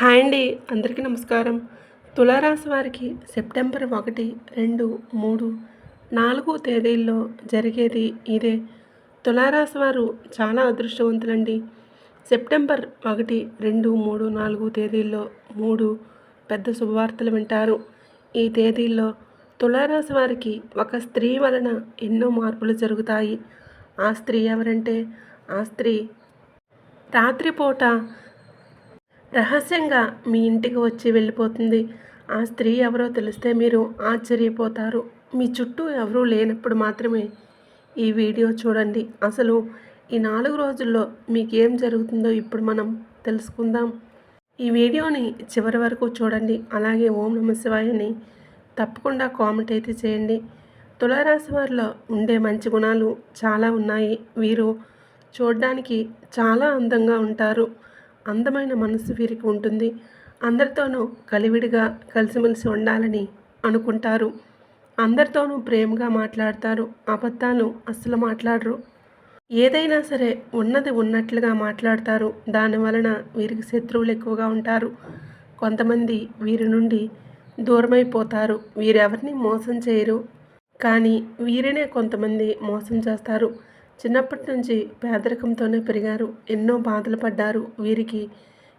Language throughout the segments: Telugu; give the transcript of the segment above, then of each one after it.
హాయ్ అండి అందరికీ నమస్కారం. తులారాశి వారికి సెప్టెంబర్ ఒకటి రెండు మూడు నాలుగు తేదీల్లో జరిగేది ఇదే. తులారాశి వారు చాలా అదృష్టవంతులండి. సెప్టెంబర్ ఒకటి రెండు మూడు నాలుగు తేదీల్లో మూడు పెద్ద శుభవార్తలు వింటారు. ఈ తేదీల్లో తులారాశి వారికి ఒక స్త్రీ వలన ఎన్నో మార్పులు జరుగుతాయి. ఆ స్త్రీ ఎవరంటే ఆ స్త్రీ రాత్రిపూట రహస్యంగా మీ ఇంటికి వచ్చి వెళ్ళిపోతుంది. ఆ స్త్రీ ఎవరో తెలిస్తే మీరు ఆశ్చర్యపోతారు. మీ చుట్టూ ఎవరూ లేనప్పుడు మాత్రమే ఈ వీడియో చూడండి. అసలు ఈ నాలుగు రోజుల్లో మీకు ఏం జరుగుతుందో ఇప్పుడు మనం తెలుసుకుందాం. ఈ వీడియోని చివరి వరకు చూడండి. అలాగే ఓం నమ శివాయని తప్పకుండా కామెంట్ అయితే చేయండి. తులారాశి వారిలో ఉండే మంచి గుణాలు చాలా ఉన్నాయి. వీరు చూడడానికి చాలా అందంగా ఉంటారు. అందమైన మనసు వీరికి ఉంటుంది. అందరితోనూ కలివిడిగా కలిసిమెలిసి ఉండాలని అనుకుంటారు. అందరితోనూ ప్రేమగా మాట్లాడతారు. అబద్ధాలు అస్సలు మాట్లాడరు. ఏదైనా సరే ఉన్నది ఉన్నట్లుగా మాట్లాడతారు. దాని వలన వీరికి శత్రువులు ఎక్కువగా ఉంటారు. కొంతమంది వీరి నుండి దూరమైపోతారు. వీరెవరిని మోసం చేయరు. కానీ వీరినే కొంతమంది మోసం చేస్తారు. చిన్నప్పటి నుంచి పేదరికంతోనే పెరిగారు. ఎన్నో బాధలు పడ్డారు. వీరికి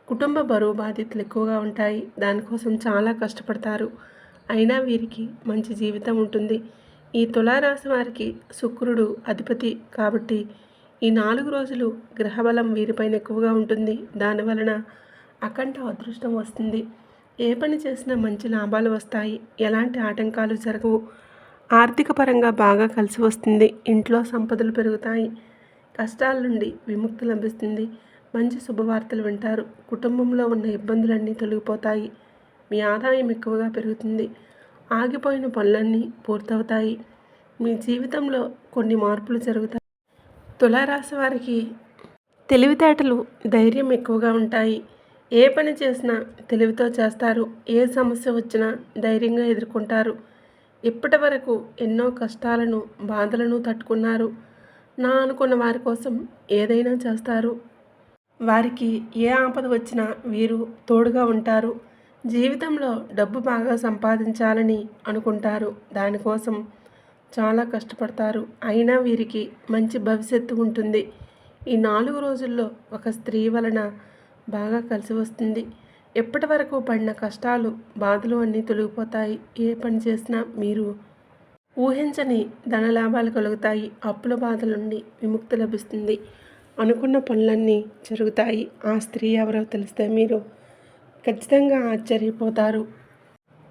కుటుంబ బరువు బాధ్యతలు ఎక్కువగా ఉంటాయి. దానికోసం చాలా కష్టపడతారు. అయినా వీరికి మంచి జీవితం ఉంటుంది. ఈ తులారాశి వారికి శుక్రుడు అధిపతి కాబట్టి ఈ నాలుగు రోజులు గ్రహబలం వీరిపైన ఎక్కువగా ఉంటుంది. దానివలన అఖండ అదృష్టం వస్తుంది. ఏ పని చేసినా మంచి లాభాలు వస్తాయి. ఎలాంటి ఆటంకాలు జరగవు. ఆర్థిక పరంగా బాగా కలిసి వస్తుంది. ఇంట్లో సంపదలు పెరుగుతాయి. కష్టాల నుండి విముక్తి లభిస్తుంది. మంచి శుభవార్తలు వింటారు. కుటుంబంలో ఉన్న ఇబ్బందులన్నీ తొలగిపోతాయి. మీ ఆదాయం ఎక్కువగా పెరుగుతుంది. ఆగిపోయిన పనులన్నీ పూర్తవుతాయి. మీ జీవితంలో కొన్ని మార్పులు జరుగుతాయి. తులారాశి వారికి తెలివితేటలు ధైర్యం ఎక్కువగా ఉంటాయి. ఏ పని చేసినా తెలివితో చేస్తారు. ఏ సమస్య వచ్చినా ధైర్యంగా ఎదుర్కొంటారు. ఇప్పటి వరకు ఎన్నో కష్టాలను బాధలను తట్టుకున్నారు. నా అనుకున్న వారి కోసం ఏదైనా చేస్తారు. వారికి ఏ ఆపద వచ్చినా వీరు తోడుగా ఉంటారు. జీవితంలో డబ్బు బాగా సంపాదించాలని అనుకుంటారు. దానికోసం చాలా కష్టపడతారు. అయినా వీరికి మంచి భవిష్యత్తు ఉంటుంది. ఈ నాలుగు రోజుల్లో ఒక స్త్రీ వలన బాగా కలిసి వస్తుంది. ఎప్పటి వరకు పడిన కష్టాలు బాధలు అన్నీ తొలగిపోతాయి? ఏ పని చేసినా మీరు ఊహించని ధనలాభాలు కలుగుతాయి. అప్పుల బాధల నుండి విముక్తి లభిస్తుంది. అనుకున్న పనులన్నీ జరుగుతాయి. ఆ స్త్రీ ఎవరో తెలిస్తే మీరు ఖచ్చితంగా ఆశ్చర్యపోతారు.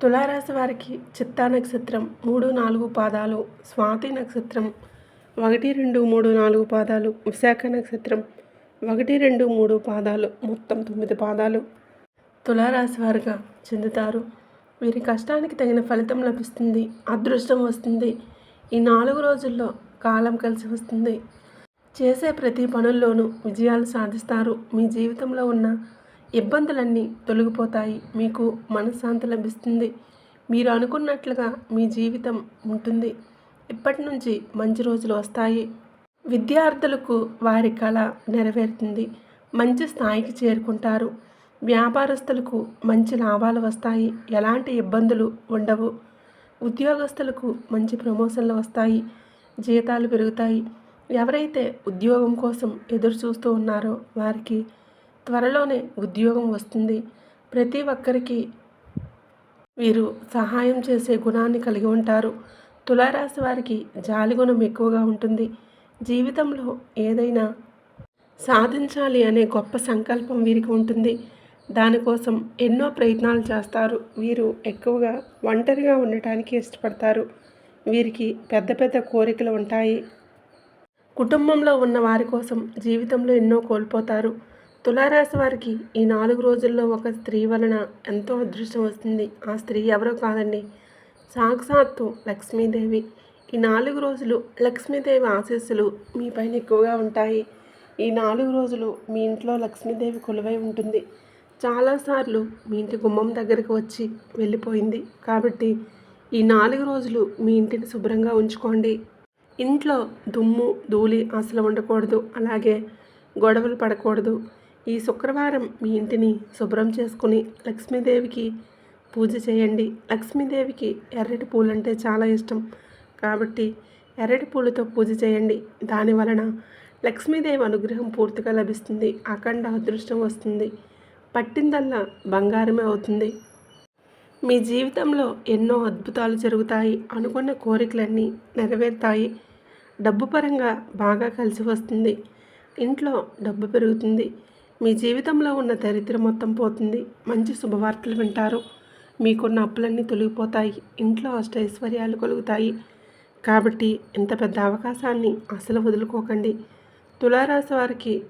తులారాశి వారికి చిత్తా నక్షత్రం మూడు నాలుగు పాదాలు స్వాతి నక్షత్రం ఒకటి రెండు మూడు నాలుగు పాదాలు విశాఖ నక్షత్రం ఒకటి రెండు మూడు పాదాలు మొత్తం తొమ్మిది పాదాలు. తులారాశి వారుగా చెందుతారు. వీరి కష్టానికి తగిన ఫలితం లభిస్తుంది. అదృష్టం వస్తుంది. ఈ నాలుగు రోజుల్లో కాలం కలిసి వస్తుంది. చేసే ప్రతి పనుల్లోనూ విజయాలు సాధిస్తారు. మీ జీవితంలో ఉన్న ఇబ్బందులన్నీ తొలగిపోతాయి. మీకు మనశ్శాంతి లభిస్తుంది. మీరు అనుకున్నట్లుగా మీ జీవితం ఉంటుంది. ఇప్పటి నుంచి మంచి రోజులు వస్తాయి. విద్యార్థులకు వారి కళ నెరవేరుతుంది. మంచి స్థాయికి చేరుకుంటారు. వ్యాపారస్తులకు మంచి లాభాలు వస్తాయి. ఎలాంటి ఇబ్బందులు ఉండవు. ఉద్యోగస్తులకు మంచి ప్రమోషన్లు వస్తాయి. జీతాలు పెరుగుతాయి. ఎవరైతే ఉద్యోగం కోసం ఎదురు చూస్తూ ఉన్నారో వారికి త్వరలోనే ఉద్యోగం వస్తుంది. ప్రతి ఒక్కరికి వీరు సహాయం చేసే గుణాన్ని కలిగి ఉంటారు. తులారాశి వారికి జాలి గుణం ఎక్కువగా ఉంటుంది. జీవితంలో ఏదైనా సాధించాలి అనే గొప్ప సంకల్పం వీరికి ఉంటుంది. దానికోసం ఎన్నో ప్రయత్నాలు చేస్తారు. వీరు ఎక్కువగా ఒంటరిగా ఉండటానికి ఇష్టపడతారు. వీరికి పెద్ద పెద్ద కోరికలు ఉంటాయి. కుటుంబంలో ఉన్న వారి కోసం జీవితంలో ఎన్నో కోల్పోతారు. తులారాశి వారికి ఈ నాలుగు రోజుల్లో ఒక స్త్రీ వలన ఎంతో అదృష్టం వస్తుంది. ఆ స్త్రీ ఎవరో కాదండి. సాక్షాత్తు లక్ష్మీదేవి. ఈ నాలుగు రోజులు లక్ష్మీదేవి ఆశీస్సులు మీ పైన ఎక్కువగా ఉంటాయి. ఈ నాలుగు రోజులు మీ ఇంట్లో లక్ష్మీదేవి కొలువై ఉంటుంది. చాలాసార్లు మీ ఇంటి గుమ్మం దగ్గరికి వచ్చి వెళ్ళిపోయింది. కాబట్టి ఈ నాలుగు రోజులు మీ ఇంటిని శుభ్రంగా ఉంచుకోండి. ఇంట్లో దుమ్ము ధూళి అసలు ఉండకూడదు. అలాగే గొడవలు పడకూడదు. ఈ శుక్రవారం మీ ఇంటిని శుభ్రం చేసుకుని లక్ష్మీదేవికి పూజ చేయండి. లక్ష్మీదేవికి ఎర్రటి పూలు అంటే చాలా ఇష్టం. కాబట్టి ఎర్రటి పూలతో పూజ చేయండి. దాని వలన లక్ష్మీదేవి అనుగ్రహం పూర్తిగా లభిస్తుంది. అఖండ అదృష్టం వస్తుంది. పట్టిందల్లా బంగారమే అవుతుంది. మీ జీవితంలో ఎన్నో అద్భుతాలు జరుగుతాయి అనుకున్న కోరికలన్నీ నెరవేరుతాయి. డబ్బు పరంగా బాగా కలిసి వస్తుంది. ఇంట్లో డబ్బు పెరుగుతుంది. మీ జీవితంలో ఉన్న దరిద్రం మొత్తం పోతుంది. మంచి శుభవార్తలు వింటారు. మీకున్న అప్పులన్నీ తొలగిపోతాయి. ఇంట్లో అష్టైశ్వర్యాలు కలుగుతాయి. కాబట్టి ఇంత పెద్ద అవకాశాన్ని అసలు వదులుకోకండి. తులారాశి వారికి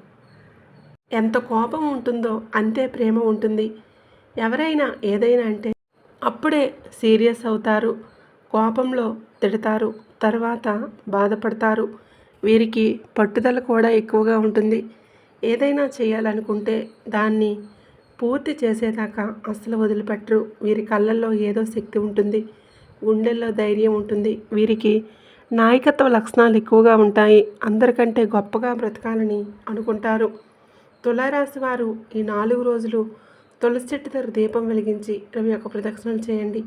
ఎంత కోపం ఉంటుందో అంతే ప్రేమ ఉంటుంది. ఎవరైనా ఏదైనా అంటే అప్పుడే సీరియస్ అవుతారు కోపంలో తిడతారు తర్వాత బాధపడతారు. వీరికి పట్టుదల కూడా ఎక్కువగా ఉంటుంది. ఏదైనా చేయాలనుకుంటే దాన్ని పూర్తి చేసేదాకా అస్సలు వదిలిపెట్టరు. వీరి కళ్ళల్లో ఏదో శక్తి ఉంటుంది గుండెల్లో ధైర్యం ఉంటుంది. వీరికి నాయకత్వ లక్షణాలు ఎక్కువగా ఉంటాయి. అందరికంటే గొప్పగా బ్రతకాలని అనుకుంటారు. తులారాశి వారు ఈ నాలుగు రోజులు తులసి చెట్టు దగ్గర దీపం వెలిగించి రవి యొక్క ప్రదక్షిణలు చేయండి.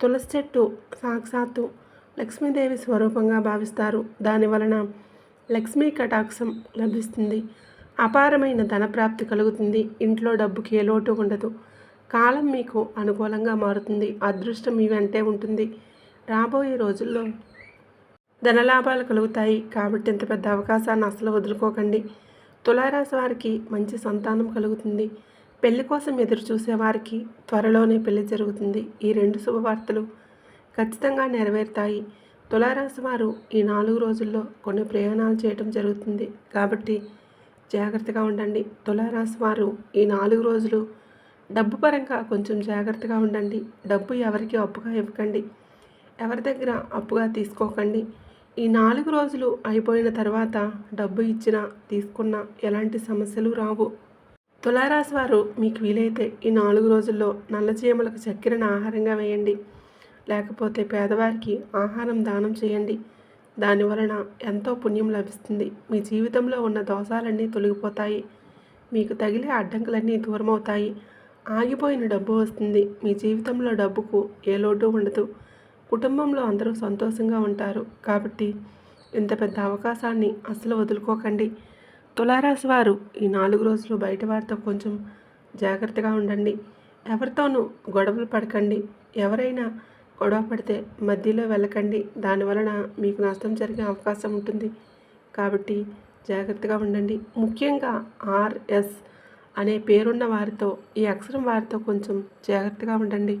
తులసి చెట్టు సాక్షాత్తు లక్ష్మీదేవి స్వరూపంగా భావిస్తారు. దాని వలన లక్ష్మీ కటాక్షం లభిస్తుంది. అపారమైన ధనప్రాప్తి కలుగుతుంది. ఇంట్లో డబ్బుకి ఏ లోటు ఉండదు. కాలం మీకు అనుకూలంగా మారుతుంది. అదృష్టం మీ వెంటే ఉంటుంది. రాబోయే రోజుల్లో ధనలాభాలు కలుగుతాయి. కాబట్టి ఇంత పెద్ద అవకాశాన్ని అసలు వదులుకోకండి. తులారాశి వారికి మంచి సంతానం కలుగుతుంది. పెళ్ళి కోసం ఎదురు చూసేవారికి త్వరలోనే పెళ్ళి జరుగుతుంది. ఈ రెండు శుభవార్తలు ఖచ్చితంగా నెరవేరుతాయి. తులారాశి వారు ఈ నాలుగు రోజుల్లో కొన్ని ప్రయాణాలు చేయటం జరుగుతుంది. కాబట్టి జాగ్రత్తగా ఉండండి. తులారాశి వారు ఈ నాలుగు రోజులు డబ్బు పరంగా కొంచెం జాగ్రత్తగా ఉండండి. డబ్బు ఎవరికి అప్పుగా ఇవ్వకండి. ఎవరి దగ్గర అప్పుగా తీసుకోకండి. ఈ నాలుగు రోజులు అయిపోయిన తర్వాత డబ్బు ఇచ్చినా తీసుకున్నా ఎలాంటి సమస్యలు రావు. తులారాశి వారు మీకు వీలైతే ఈ నాలుగు రోజుల్లో నల్ల చీమలకు చక్కెరను ఆహారంగా వేయండి. లేకపోతే పేదవారికి ఆహారం దానం చేయండి. దాని వలన ఎంతో పుణ్యం లభిస్తుంది. మీ జీవితంలో ఉన్న దోషాలన్నీ తొలగిపోతాయి. మీకు తగిలే అడ్డంకులన్నీ దూరమవుతాయి. ఆగిపోయిన డబ్బు వస్తుంది. మీ జీవితంలో డబ్బుకు ఏ లోటు ఉండదు. కుటుంబంలో అందరూ సంతోషంగా ఉంటారు. కాబట్టి ఇంత పెద్ద అవకాశాన్ని అస్సలు వదులుకోకండి. తులారాశి వారు ఈ నాలుగు రోజులు బయట వారితో కొంచెం జాగ్రత్తగా ఉండండి. ఎవరితోనూ గొడవలు పడకండి. ఎవరైనా గొడవ పడితే మధ్యలో వెళ్ళకండి. దానివలన మీకు నష్టం జరిగే అవకాశం ఉంటుంది. కాబట్టి జాగ్రత్తగా ఉండండి. ముఖ్యంగా ఆర్ఎస్ అనే పేరున్న వారితో ఈ అక్షరం వారితో కొంచెం జాగ్రత్తగా ఉండండి.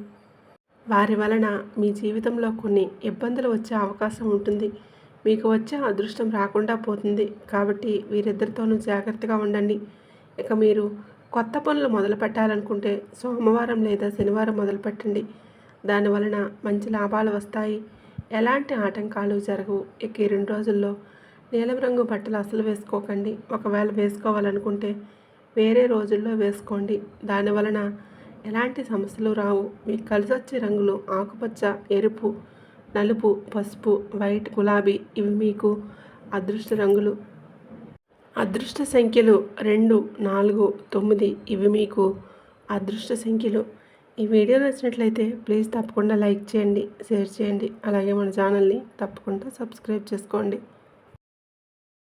వారి వలన మీ జీవితంలో కొన్ని ఇబ్బందులు వచ్చే అవకాశం ఉంటుంది. మీకు వచ్చే అదృష్టం రాకుండా పోతుంది. కాబట్టి వీరిద్దరితోనూ జాగ్రత్తగా ఉండండి. ఇక మీరు కొత్త పనులు మొదలు పెట్టాలనుకుంటే సోమవారం లేదా శనివారం మొదలు పెట్టండి. దానివలన మంచి లాభాలు వస్తాయి. ఎలాంటి ఆటంకాలు జరగవు. ఇక ఈ రెండు రోజుల్లో నీలం రంగు బట్టలు అసలు వేసుకోకండి. ఒకవేళ వేసుకోవాలనుకుంటే వేరే రోజుల్లో వేసుకోండి. దానివలన ఎలాంటి సమస్యలు రావు. మీకు కలిసి వచ్చే రంగులు ఆకుపచ్చ ఎరుపు నలుపు పసుపు వైట్ గులాబీ ఇవి మీకు అదృష్ట రంగులు. అదృష్ట సంఖ్యలు రెండు నాలుగు తొమ్మిది ఇవి మీకు అదృష్ట సంఖ్యలు. ఈ వీడియో నచ్చినట్లయితే ప్లీజ్ తప్పకుండా లైక్ చేయండి షేర్ చేయండి. అలాగే మన ఛానల్ని తప్పకుండా సబ్స్క్రైబ్ చేసుకోండి.